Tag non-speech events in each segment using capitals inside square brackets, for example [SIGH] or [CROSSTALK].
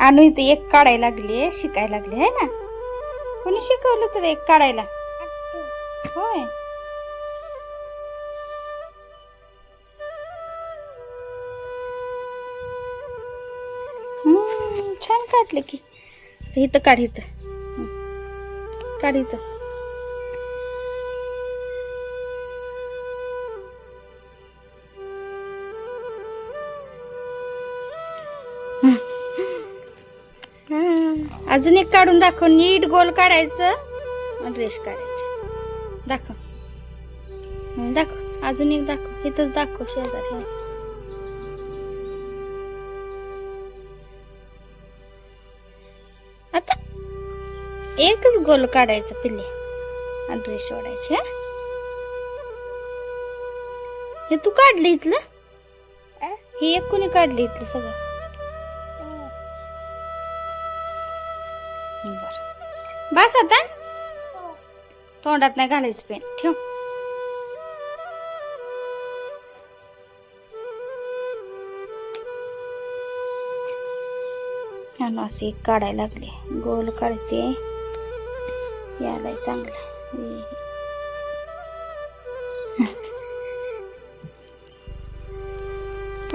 आणू इथे एक काढायला लागली आहे शिकायला लागली आहे ना? कोणी शिकवलं तर एक काढायला? होय. छान काढलं की. इथं काढ इथं. काढ इथं. अजून एक काढून दाखव. नीट गोल काढायचं आणि रेश काढायची. दाखव. दाखव. अजून एक दाखव. इथंच दाखव शेजारी. आता एकच गोल काढायचं पिल्ले. आणि रेश ओढायची हा. हे तू काढलं इथलं? हे एक कोणी काढलं इथलं सगळं? आता तोंडात नाही घालायचं पेन. ठेव. असे काढायला लागले. गोल काढते. यालाय चांगलं.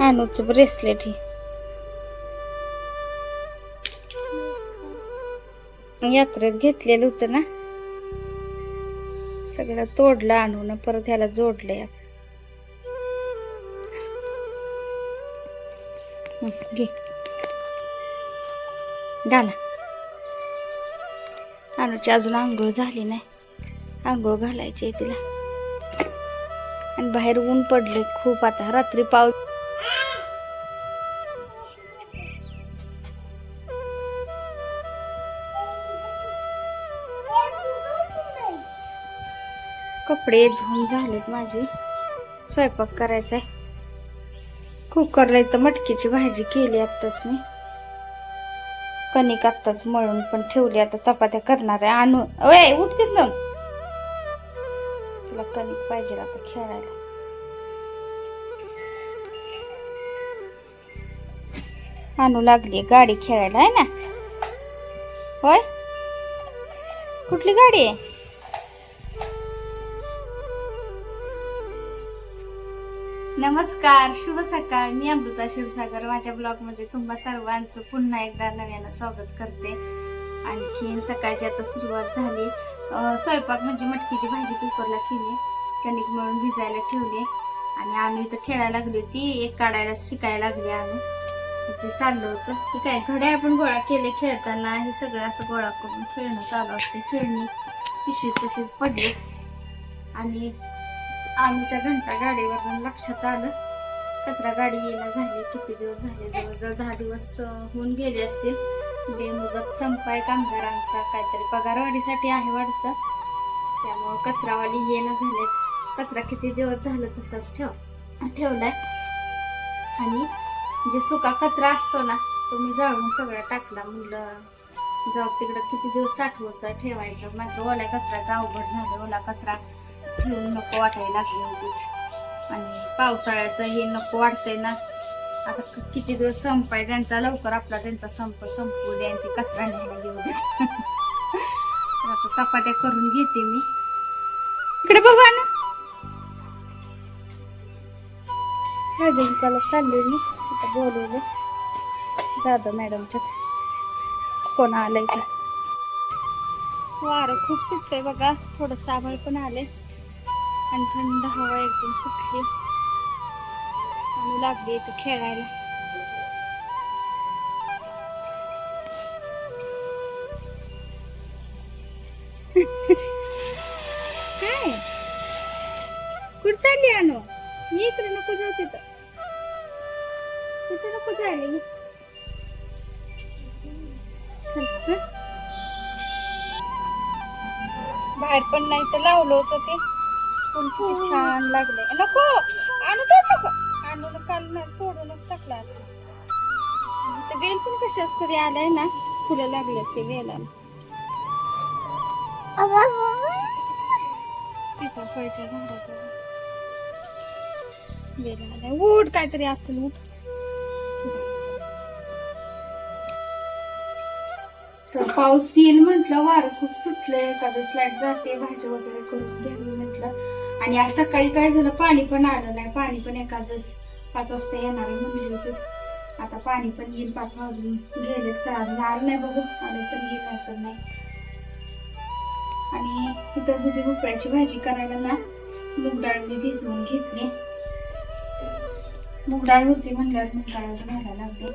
अनुच ब्रेसलेट ही यात्रेत घेतलेलं होतं ना? सगळं तोडलं आणून परत ह्याला जोडलंय घे. घाला. अनुची अजून आंघोळ झाली नाही. आंघोळ घालायची आहे तिला. आणि बाहेर ऊन पडले खूप. आता रात्री पाऊस कपडे धुवून झालेत माझे. स्वयंपाक करायचा आहे कुकरला इथं मटकीची भाजी केली आत्ताच मी. कणिक आत्ताच मळून पण ठेवली. आता चपात्या करणार आहे. आणू. ओय उठतेत ना तुला कणिक पाहिजे आता खेळायला. आणू लागली गाडी खेळायला आहे ना? होय? कुठली गाडी आहे? नमस्कार शुभ सकाळ. मी अमृता क्षीरसागर. माझ्या ब्लॉगमध्ये तुम्हा सर्वांचं पुन्हा एकदा नव्यानं स्वागत करते. आणखीन सकाळची आता सुरुवात झाली. स्वयंपाक म्हणजे मटकीची भाजी कुकरला केली. कणिक मिळून भिजायला ठेवली. आणि आम्ही इथं खेळायला लागली होती एक काढायला शिकायला लागली आम्ही. ते चाललं होतं. ते काय घड्याळ पण गोळा केले खेळताना. हे सगळं असं गोळा करून खेळणं चालू असते. खेळणी पिशवी तशीच पडली. आणि आमच्या घंटा गाडीवरून लक्षात आलं. कचरा गाडी येणं झाली. किती दिवस झाले? जवळजवळ दहा दिवस होऊन गेले असतील. बेमुदत संपाय कामगारांचा. काहीतरी पगारवाढीसाठी आहे वाटतं. त्यामुळं कचरावाली येणं झाले कचरा किती दिवस झालं तसंच ठेव ठेवलाय. आणि जे सुका कचरा असतो ना तो मी जाळून सगळा टाकला. म्हणलं जाऊ तिकडं किती दिवस साठवत ठेवायचं? मात्र ओला कचराचा अवघड झालं. ओला कचरा नको वाटायला लागली होतीच आणि पावसाळ्याचं हे नको वाटतंय ना. आता किती दिवस संपाय त्यांचा लवकर आपला त्यांचा संप संपू दे आणि ते कचरा न्यायला घेऊ दे. आता चपात्या करून घेते मी. इकडे बघा ना हळदीला चालले मी. तिथं बोलवलं. जाधव मॅडमच्या कोण आलंय का वारं खूप सुटतंय बघा. थोडं साबळ पण आले आणि थंड हवा एकदम सुटली. आणि लागली इथं खेळायला. काय? कुठं चालली आणू ये इकडे नको जाऊ तिथं. तिथं नको जायला बाहेर पण नाही तर लावलं होतं ते. पण किती छान लागले नको आणू तोड नको. आणून काल ना तोडूनच टाकला. ते वेल पण कशाच तरी आलाय ना फुलं लागले ते वेलाला सीताफळच्या झाडाचा. वेल आलाय. उठ काहीतरी असेल उठ. पाऊस येईल म्हटलं वारं खूप सुटलंय. एखादं लाइट जाते भाजी वगैरे करून घ्यावी. म्हटलं आणि आज सकाळी काय झालं? पाणी पण आलं नाही. पाणी पण एखादं पाच वाजता येणार आहे होतं. आता पाणी पण येईल पाच वाजून. गेलेत तर अजून आलं नाही बघू. आलं तर येईल नाही तर नाही. आणि इथं दुधी भोपळ्याची भाजी करायला ना मूग डाळ मी भिजवून घेतली. मूग डाळ होती म्हणल्यावर मूग डाळ घालायला लागली.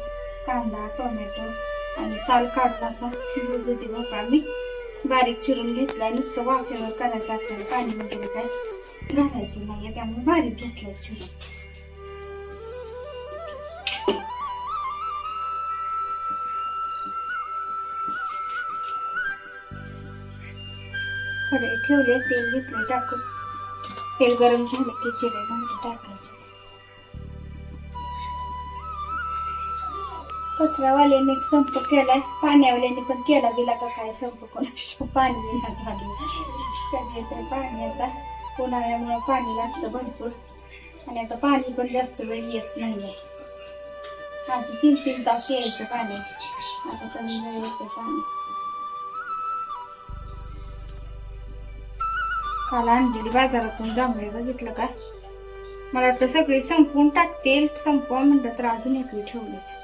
कांदा टोमॅटो आणि साल काढून असा दुधी भोपळा मी बारीक चिरून घेतलाय. नुसतं वाफेवर करायचं आपल्याला पाणी वगैरे काय. घालायचं नाही त्यामुळे बारीक घेतलं चिरून कढई ठेवले तेल घेतले टाकून. तेल गरम झालं की जिरे झाले टाकायचे. कचरावाल्याने संप केलाय पाण्यावाल्याने पण केला गेला का काय संप? कोणाष्ट पाणी झाले. कधी पाणी आता? उन्हाळ्यामुळे पाणी लागतं भरपूर. आणि आता पाणी पण जास्त वेळ येत नाही आधी तीन तीन तास यायचं पाणी. आता कमी वेळ येतं पाणी. काल आणलेली बाजारातून जांभळे बघितलं का? मला वाटतं सगळी संपवून टाकतील. संपवा म्हणलं तर अजून एकरी ठेवलीत.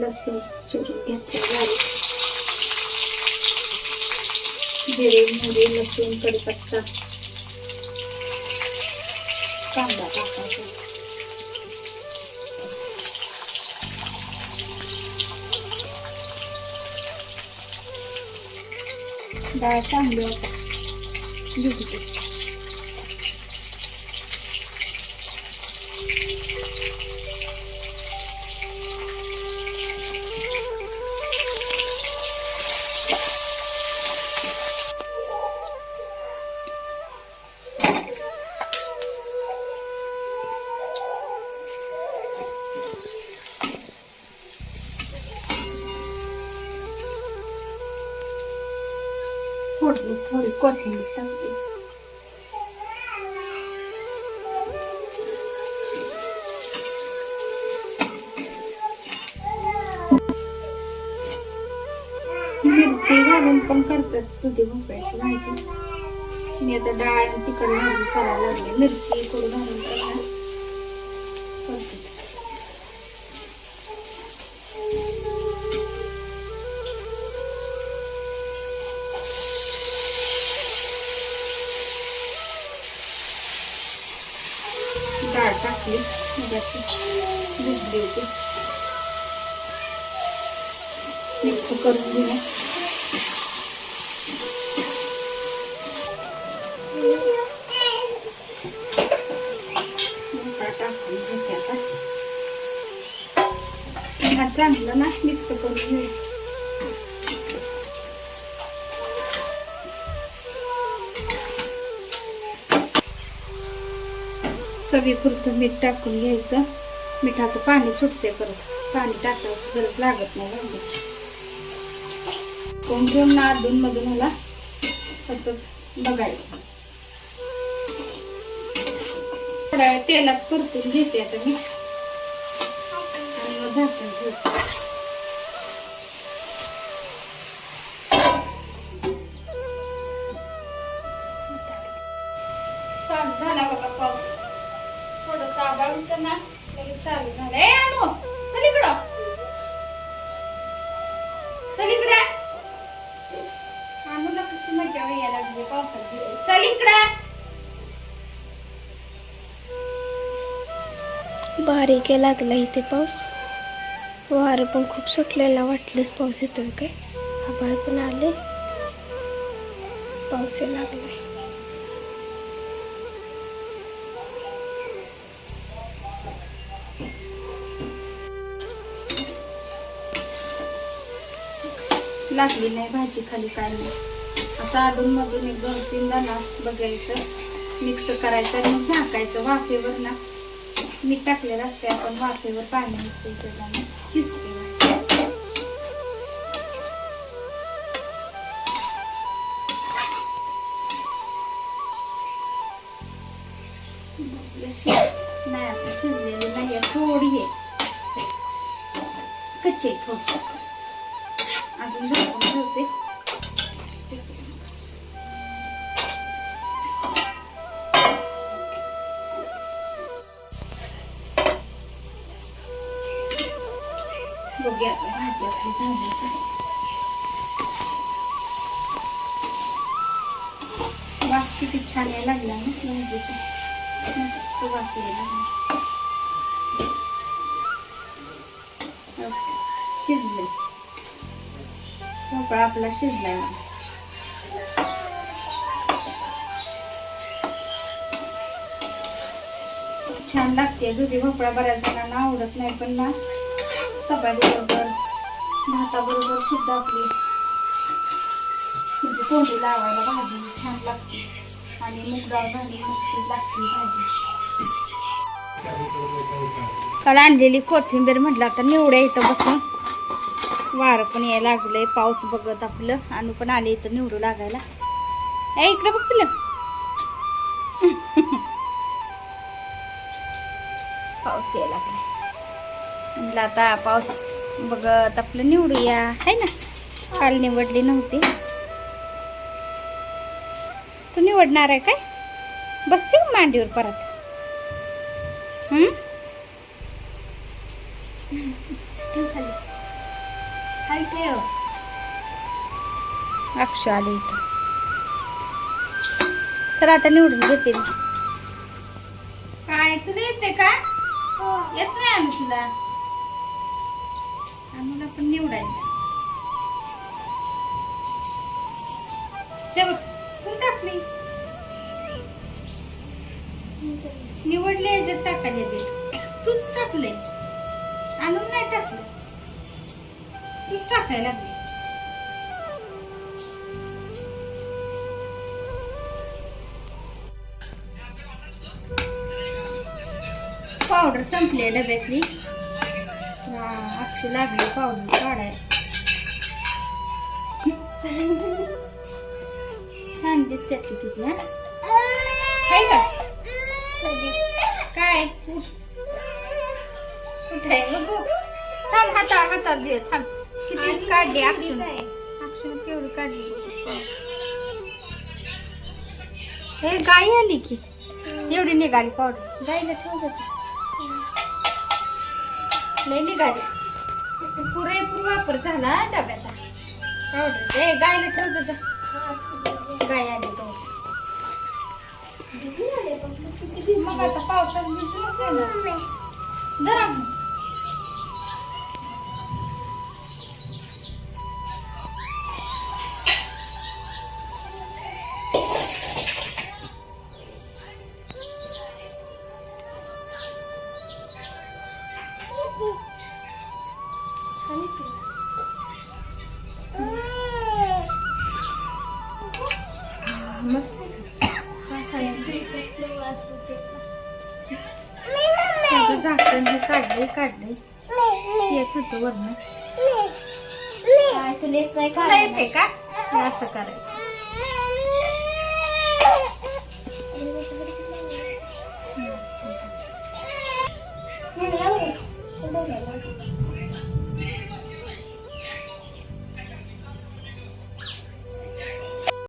लसूण चिरून घेतलं बारीक जिरे मोहरी लसूण कडीपत्ता. कांदा टाकायचा. डाळ चांगली आता भिजली फोडली थोडी कोथिंबीर टाकली मिरची घालून पण करतात दुधी भोपळ्याची भाजी मी आता डाळ आणि तिखट भाजी करायला लागली मिरची थोडी घालून मगाची भिजली होती. मिक्स करून घेऊ टाकून चांगलं ना मिक्स करून घेऊ. चवीपुरतं मीठ टाकून घ्यायचं. मिठाचं पाणी सुटते परत. पाणी टाकायची गरज लागत नाही म्हणजे. कोण घेऊन ना अधून मधून मला सतत बघायचं. तेलात परतून घेते आता मी. आणि मग झाकून ठेवते. इकडे. बारीक आहे लागला इथे पाऊस. वारं पण खूप सुटलेला वाटलंच पाऊस येतोय काय? आभाळ पण आले. पाऊस लागलाय. लागली नाही भाजी खाली काय नाही असं आधून मधून एक दोन तीनदा ना बघायचं मिक्स करायचं आणि झाकायचं. वाफेवर ना मीठ टाकलेलं असते आपण वाफेवर पाणी निघते त्याला शिजते नाही नाही थोडी आहे. कच्चे थोडी. अजून झाकून ठेवते. भाजी आपली झाली का वास किती छान यायला लागला ना भाजीचा मस्त वास यायला लागला शिजले भोपळा आपला शिजलाय ना छान लागते. दुधी भोपळा बऱ्याच जणांना आवडत नाही पण ना चपाती भाताबरोबर सुद्धा आपली म्हणजे तोंडी लावायला भाजी छान लागते. आणि मूग डाळ घालून लागते भाजी. काल आणलेली कोथिंबीर म्हटलं आता निवड्या इथं बसून. वारं पण यायला लागलंय पाऊस बघत आपलं. आणू पण आले इथं निवडू लागायला. ए इकडे बघ पिलं [LAUGHS] पाऊस यायला लागलाय. म्हटलं आता पाऊस बघत आपलं निवडूया. आहे ना? काल निवडली नव्हती. तू निवडणार आहे काय? बसते मांडीवर परत. ठेव. अक्षु आले इथं. चला आता निवडून घेते काय तुला येते का? येत नाही आम्ही तुला. आम्हाला पण निवडायचं. ते बघ कोण टाकली? निवडले ह्याच्यात टाकायला ते तूच टाकले आणून नाही टाकलं. तूच टाकायला लागली. पावडर संपली आहे डब्यातली. अक्षू लागली पावडर काढाय सांगतेस त्यातली किती हा? का? काय? बघू. थांब हाता हातावर दे थांब. किती काढली अक्षून अक्षून केवढी काढली. हे गाय आली की? एवढी निघाली पावडर गाईला ठेव जाते लय निघाली. पुरेपूर वापर झाला डब्याचा. ए गायला ठेव जा गाय आली तो. मग आता पावसात भिजूनच झाकण हे येत होतं वरण तुला येत नाही का? असं करायचं.